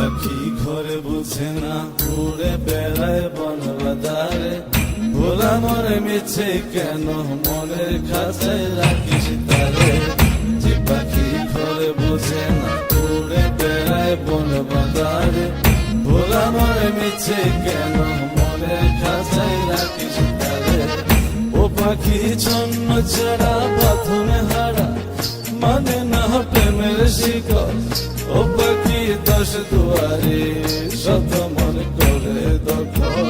পাখি ঘরে বুঝে না, উড়ে বেড়ায় বনবাদারে। ভোলা মরে মেছে কেন, মনের কাছে রাখিস তারে। যে পাখি ঘরে বুঝে না, উড়ে বেড়ায় বনবাদারে। ভোলা মরে মেছে কেন, মনের কাছে রাখিস তারে। ও পাখি জন্ম ছাড়া বাথরুমে হারা মানে না প্রেমের শিকড়। ও দশ দুয়ারে শত মন করে দখল।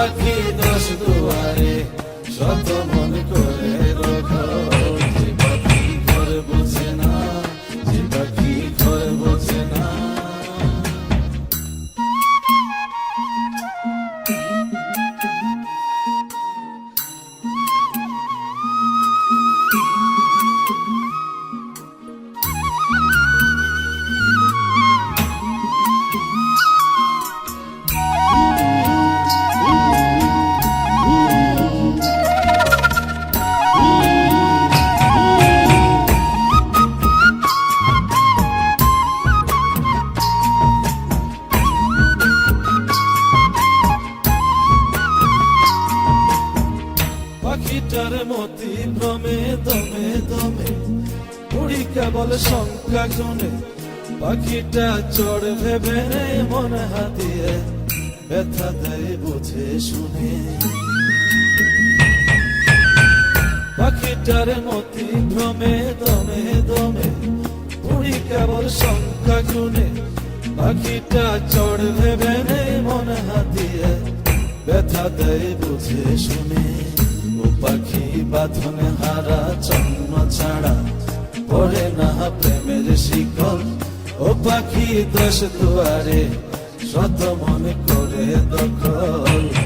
পাখি দশ দুয়ারে শত মন করে পাখিটার মতি ভ্রমে দমে দমে। উড়ি কেবল শঙ্কা গুনে পাখিটা চড় ভেবে মন হাতিয়ে ব্যথা দেয় বুঝে শুনে। পাখিটার মতি ভ্রমে দমে দমে। উড়ি কেবল শঙ্কা গুনে পাখিটা চড় ভেবে মন হাতিয়ে ব্যথা দেয় বুঝে শুনে। বাঁধনে হারা চন্ন ছাড়া পড়ে না প্রেমের শিকল ও পাখি দশ দুয়ারে, শত মনে করে দখল।